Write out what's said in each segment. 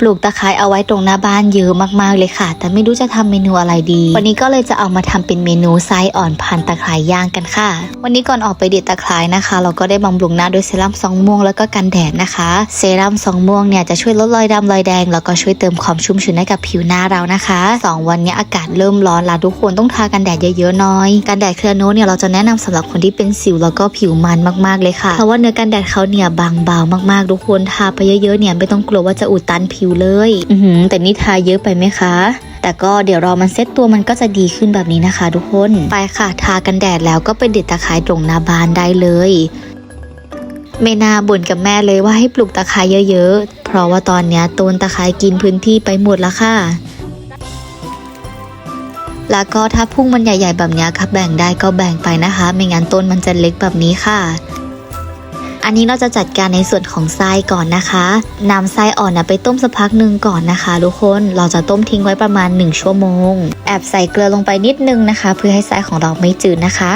ปลูกตะไคร้เอาไว้ตรงหน้าบ้านเยอะมากๆเลยค่ะ แต่ไม่รู้จะทำเมนูอะไรดี วันนี้ก็เลยจะเอามาทำเป็นเมนูไส้อ่อนพันตะไคร้ย่างกันค่ะ วันนี้ก่อนออกไปเด็ดตะไคร้นะคะ เราก็ได้บำรุงหน้าด้วยเซรั่มซองม่วงแล้วก็กันแดดนะคะ เซรั่มซองม่วงเนี่ยจะช่วยลดรอยดำรอยแดง แล้วก็ช่วยเติมความชุ่มชื้นให้กับผิวหน้าเรานะคะสองวันนี้อากาศเริ่มร้อนแล้วทุกคนต้องทากันแดดเยอะๆน่อย กันแดดเคลโนเนี่ยเราจะแนะนำสำหรับคนที่เป็นสิวแล้วก็ผิวมันมากๆเลยค่ะเพราะว่าเนื้อกันแดดเขาเนี่ยบางเบามากๆทุกคนทาไปเยอะๆเนี่ยไม่ต้องกลัวว่าจะอุดตันผิวเลยอืแต่นี่ทาเยอะไปไหมคะ แต่ก็เดี๋ยวรอมันเซ็ตตัวมันก็จะดีขึ้นแบบนี้นะคะ ทุกคน ไปค่ะ ทากันแดดแล้วก็ไปเด็ดตะไคร้ตรงหน้าบานได้เลยเมนาบ่นกับแม่เลยว่าให้ปลูกตะไคร้เยอะๆ เพราะว่าตอนเนี้ยต้นตะไคร้กินพื้นที่ไปหมดแล้วค่ะ แล้วก็ถ้าพุ่งมันใหญ่ๆแบบนี้ค่ะแบ่งได้ก็แบ่งไปนะคะ ไม่งั้นต้นมันจะเล็กแบบนี้ค่ะ อันนี้เราจะจัดการในส่วนของไส้ก่อนนะคะนำไส้อ่อนนะไปต้มสักพักหนึ่งก่อนนะคะทุกคนเราจะต้มทิ้งไว้ประมาณ 1 ชั่วโมง แอบใส่เกลือลงไปนิดนึงนะคะ เพื่อให้ไส้ของเราไม่จืดนะคะ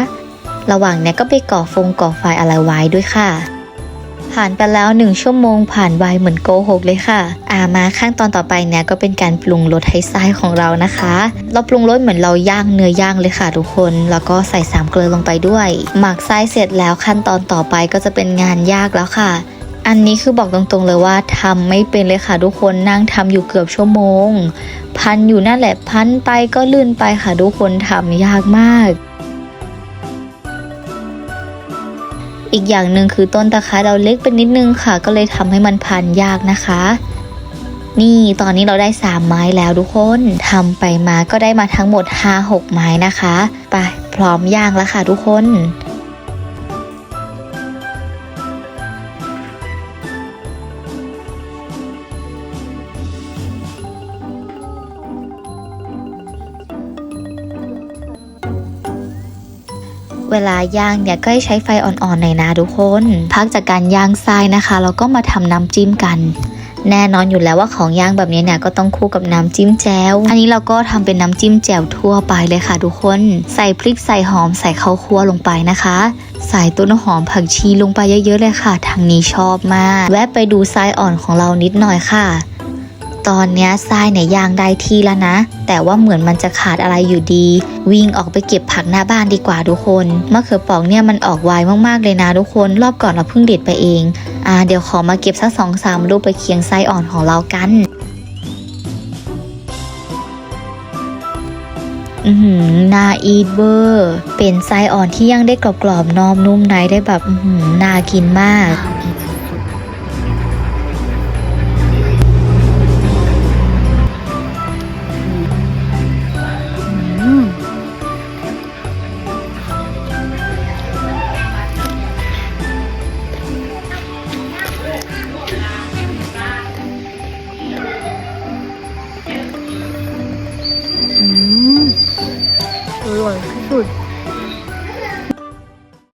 ระหว่างนี้ก็ไปก่อฟงก่อไฟอะไรไว้ด้วยค่ะ ผ่านไปแล้ว 1 ชั่วโมงผ่านไวเหมือนโกหกเลยค่ะอามาขั้นตอนต่อไปเนี่ยก็เป็นการปรุงรสให้ไส้ของเรานะคะ เราปรุงรสเหมือนเราย่างเนื้อย่างเลยค่ะทุกคน แล้วก็ใส่สามเกลือลงไปด้วย หมักไส้เสร็จแล้วขั้นตอนต่อไปก็จะเป็นงานยากแล้วค่ะอันนี้คือบอกตรงๆเลยว่าทำไม่เป็นเลยค่ะทุกคนนั่งทำอยู่เกือบชั่วโมง พันอยู่นั่นแหละพันไปก็ลื่นไปค่ะทุกคนทำยากมาก อีกอย่างหนึ่งคือต้นตะไคร้เราเล็กไปนิดนึงค่ะ ก็เลยทำให้มันพันยากนะคะ นี่ตอนนี้เราได้ 3 ไม้แล้วทุกคนทำไปมาก็ได้มาทั้งหมด 5-6 ไม้นะคะ ไปพร้อมย่างแล้วค่ะทุกคน เวลาย่างเนี่ยก็ให้ใช้ไฟอ่อนๆหน่อยนะทุกคน พักจากการย่างทรายนะคะ เราก็มาทำน้ำจิ้มกันแน่นอนอยู่แล้วว่าของย่างแบบนี้เนี่ยก็ต้องคู่กับน้ำจิ้มแจ่ว อันนี้เราก็ทำเป็นน้ำจิ้มแจ่วทั่วไปเลยค่ะทุกคน ใส่พริกใส่หอมใส่ข้าวคั่วลงไปนะคะ ใส่ต้นหอมผักชีลงไปเยอะๆเลยค่ะ ทางนี้ชอบมาก แวะไปดูทรายอ่อนของเรานิดหน่อยค่ะ ตอนเนี้ยทรายเนี่ยยางได้ที่แล้วนะ แต่ว่าเหมือนมันจะขาดอะไรอยู่ดี วิ่งออกไปเก็บผักหน้าบ้านดีกว่าทุกคนมะเขือปอกเนี่ยมันออกไวมากๆเลยนะทุกคน รอบก่อนเราเพิ่งเด็ดไปเองอ่าเดี๋ยวขอมาเก็บสักสองสามลูกไปเคียงไส้อ่อนของเรากันอือหือนาอีทเวอร์ เป็นไส้อ่อนที่ย่างได้กรอบๆนอมนุ่มในได้แบบอือหือน่ากินมาก อืมอร่อยที่สุด